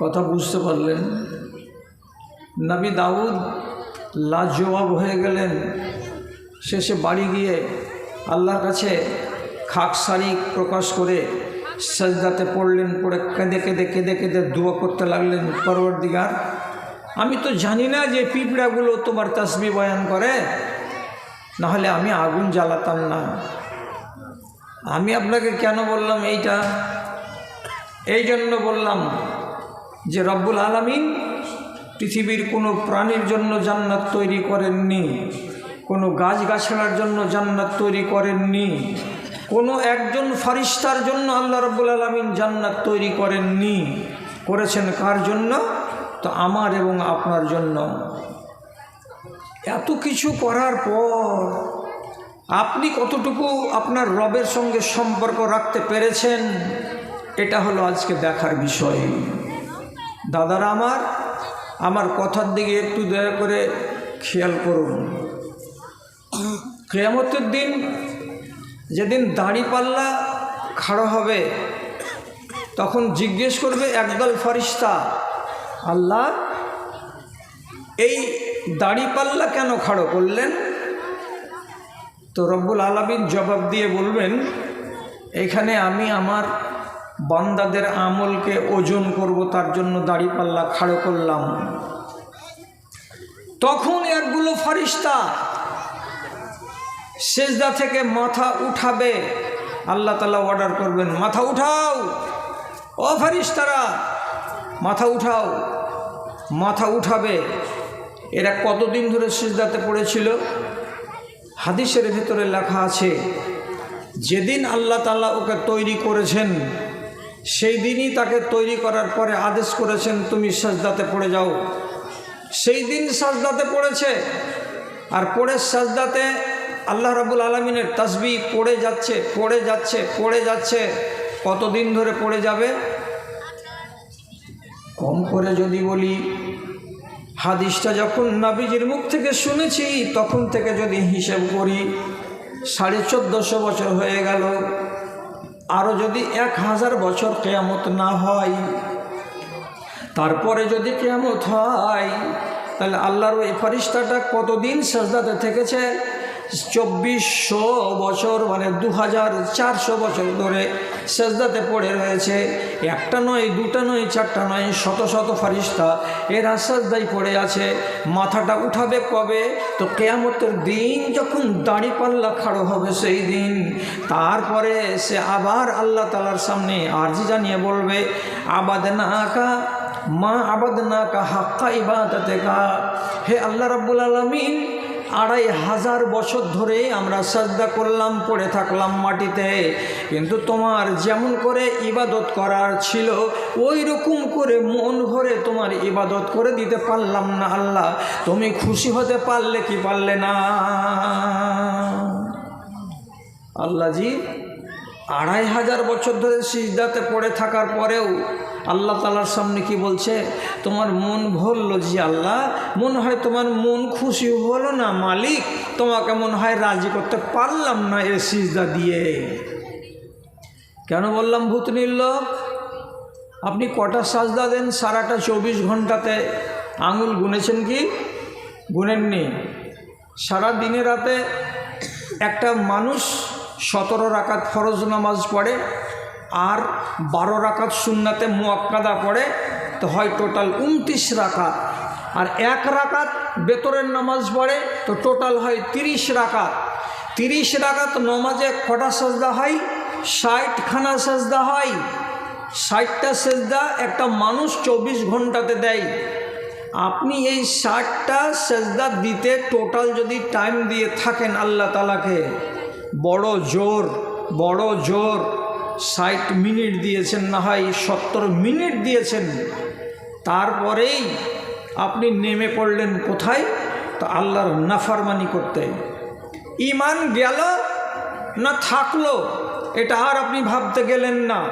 কথা বুঝতে পারলেন। নবী দাউদ লাজবাব হয়ে গেলেন। শেষে বাড়ি গিয়ে আল্লাহর কাছে খাকসারি প্রকাশ করে সাজদাতে পড়লেন, পড়ে কেঁদে কেঁদে কেঁদে কেঁদে দোয়া করতে লাগলেন পরবর দিগার আমি তো জানি না যে পিঁপড়াগুলো তোমার তসবি বয়ান করে। নাহলে আমি আগুন জ্বালাতাম না। আমি আপনাকে কেন বললাম এইটা? এই জন্য বললাম যে রব্বুল আলমিন পৃথিবীর কোনো প্রাণীর জন্য জান্নাত তৈরি করেননি, কোনো গাছগাছড়ার জন্য জান্নাত তৈরি করেননি, কোনো একজন ফারিস্তার জন্য আল্লাহ রব্বুল আলমিন জান্নাত তৈরি করেননি। করেছেন কার জন্য? তো আমার এবং আপনার জন্য। এত কিছু করার পর আপনি কতটুকু আপনার রবের সঙ্গে সম্পর্ক রাখতে পেরেছেন? এটা হলো আজকে দেখার বিষয়। দাদারা আমার আমার কথার দিকে একটু দয়া করে খেয়াল করুন। কেয়ামতের দিন যেদিন দাঁড়িপাল্লা খাড়া হবে, তখন জিজ্ঞেস করবে একদল ফরিস্তা, আল্লাহ, এই দাড়িপাল্লা কেন খাড়ো করলেন? তো রব্বুল আলমিন জবাব দিয়ে বলবেন, এখানে আমি আমার বান্দাদের আমলকে ওজন করব, তার জন্য দাড়িপাল্লা খাড়ো করলাম। তখন একগুলো ফারিস্তা সেজদা থেকে মাথা উঠাবে। আল্লাহ তালা অর্ডার করবেন, মাথা উঠাও। ও ফারিস্তারা, মাথা উঠাও। মাথা উঠাবে। এরা কতদিন ধরে সিজদাতে পড়েছিল? হাদিসের ভেতরে লেখা আছে, যেদিন আল্লাহ তাল্লাহ ওকে তৈরি করেছেন সেই দিনই তাকে তৈরি করার পরে আদেশ করেছেন, তুমি সাজদাতে পড়ে যাও। সেই দিন সাজদাতে পড়েছে। আর পড়ে সাজদাতে আল্লাহ রাবুল আলমিনের তসবি পড়ে যাচ্ছে পড়ে যাচ্ছে পড়ে যাচ্ছে। কতদিন ধরে পড়ে যাবে? কম করে যদি বলি, হাদিসটা যখন নাবিজির মুখ থেকে শুনেছি, তখন থেকে যদি হিসেব করি, সাড়ে চোদ্দোশো বছর হয়ে গেল। আরও যদি এক হাজার বছর কেয়ামত না হয়, তারপরে যদি কেয়ামত হয়, তাহলে আল্লাহর ওই ফারিস্তাটা কতদিন সাজদাতে থেকেছে? চব্বিশশো বছর মানে দু হাজার চারশো বছর ধরে সেজদাতে পড়ে রয়েছে। একটা নয়, দুটা নয়, চারটা নয়, শত শত ফারিস্তা এরা সেজদাই পড়ে আছে। মাথাটা উঠাবে কবে? তো কেয়ামতের দিন যখন দাড়ি পাল্লা খাড়ো হবে সেই দিন। তারপরে সে আবার আল্লাহ তালার সামনে আর্জি জানিয়ে বলবে আবাদ না আঁকা মা আবাদ না আঁকা হাক্কা ইবাদতে কা হে আল্লাহ রাব্বুল আলমিন আড়াই হাজার বছর ধরে আমরা সাজদা করলাম, পড়ে থাকলাম মাটিতে। কিন্তু তোমার যেমন করে ইবাদত করার ছিল ওই রকম করে মন ভরে তোমার ইবাদত করে দিতে পারলাম না আল্লাহ। তুমি খুশি হতে পারলে কি পারলে না? আল্লাহজি আড়াই হাজার বছর ধরে সিজদাতে পড়ে থাকার পরেও আল্লাহ তালার সামনে কি বলছে? তোমার মন ভরল জি আল্লাহ, মনে হয় তোমার মন খুশি হলো না মালিক, তোমাকে মনে হয় রাজি করতে পারলাম না এ সিজদা দিয়ে। কেন বললাম ভূত লোক? আপনি কটা সাজদা দেন সারাটা চব্বিশ ঘন্টাতে? আঙুল গুনেছেন কি? গুনেননি। সারা দিনে রাতে একটা মানুষ সতেরো রাকাত ফরজ নামাজ পড়ে আর বারো রাকাত সুন্নাতে মোয়াক্কাদা পড়ে, তো হয় টোটাল উনত্রিশ রাকাত। আর এক রাকাত বেতরের নামাজ পড়ে, তো টোটাল হয় তিরিশ রাকাত। তিরিশ রাকাত নমাজে কটা সাজদা হয়? ষাটখানা সাজদা হয়। ষাটটা সেজদা একটা মানুষ চব্বিশ ঘন্টাতে দেয়। আপনি এই ষাটটা সেজদা দিতে টোটাল যদি টাইম দিয়ে থাকেন আল্লাহ তালাকে বড় জোর বড় জোর। ষাট মিনিট দিয়েছেন, না হয় সত্তর মিনিট দিয়েছেন। তারপরেই আপনি নেমে পড়লেন কোথায়? তো আল্লাহর নাফারমানি করতে। ইমান গেল না থাকল, এটা আর আপনি ভাবতে গেলেন না।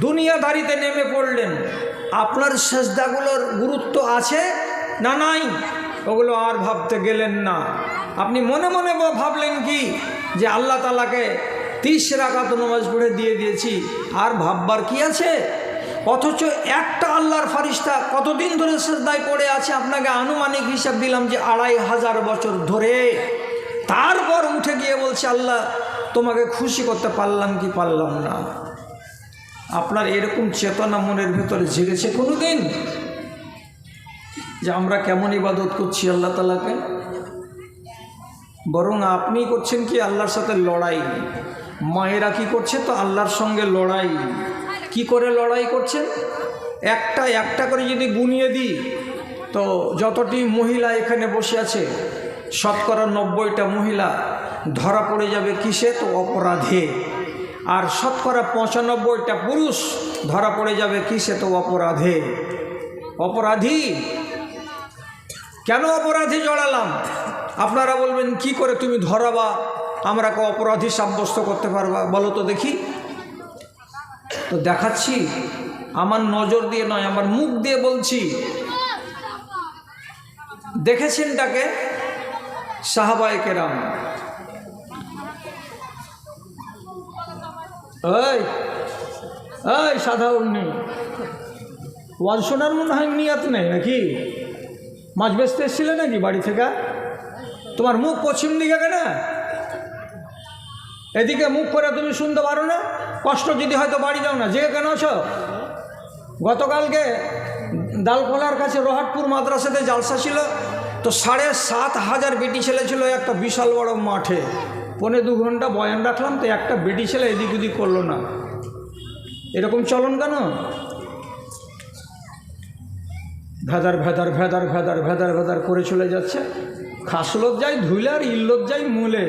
দুনিয়াদারিতে নেমে পড়লেন। আপনার সেজদাগুলোর গুরুত্ব আছে না নাই? ওগুলো আর ভাবতে গেলেন না। আপনি মনে মনে ভাবলেন কি? যে আল্লাহ তালাকে তিরিশ রাকাত নমাজ পড়ে দিয়ে দিয়েছি। আর ভাববার কি আছে? অথচ একটা আল্লাহর ফারিস্তা কতদিন ধরে শ্রদ্ধায় পড়ে আছে? আপনাকে আনুমানিক হিসাব দিলাম যে আড়াই হাজার বছর ধরে। তারপর উঠে গিয়ে বলছে, আল্লাহ, তোমাকে খুশি করতে পারলাম কি পারলাম না? আপনার এরকম চেতনা মনের ভেতরে জেগেছে কোনো দিন যে আমরা কেমন ইবাদত করছি আল্লাহ তালাকে বরং আপনি করছেন কি আল্লাহর সাথে লড়াই? মায়েরা কি করছে তো আল্লাহর সঙ্গে লড়াই? কি করে লড়াই করছেন? একটা একটা করে যদি গুনিয়ে দিই, তো যতটি মহিলা এখানে বসে আছে, শতকরা নব্বইটা মহিলা ধরা পড়ে যাবে কিসে? তো অপরাধে। আর শতকরা পঁচানব্বইটা পুরুষ ধরা পড়ে যাবে কিসে? তো অপরাধে। অপরাধী? কেন অপরাধী জড়ালাম? আপনারা বলবেন, কি করে তুমি ধরাবা? আমরা অপরাধী সাব্যস্ত করতে পারবা? বলো তো দেখি। তো দেখাচ্ছি, আমার নজর দিয়ে নয়, আমার মুখ দিয়ে বলছি। দেখেছেন তাকে? সাহাবায় কেরাম। সাধারণ ওয়াজ শোনার মনে হয় নিয়াত নেই নাকি? মাছ বেচতে এসেছিলে নাকি বাড়ি থেকে? তোমার মুখ পশ্চিম দিকে কেন? এদিকে মুখ করে তুমি শুনতে পারো না? কষ্ট যদি হয়তো বাড়ি যাও না। যে কেন আছো গতকালকে ডালখোলার কাছে রোহাটপুর মাদ্রাসাতে জালসা ছিল, তো সাড়ে সাত হাজার বেটি ছেলে ছিল একটা বিশাল বড় মাঠে। পনে দু ঘণ্টা বয়ান রাখলাম, তো একটা বেটি ছেলে এদিক ওদিক করল না। এরকম চলন কেন? ভেদার ভেদার ভেদার ভেদার ভেদার ভেদার করে চলে যাচ্ছে। খাসলত যাই ধুইলে আর ইল্লত মূলে।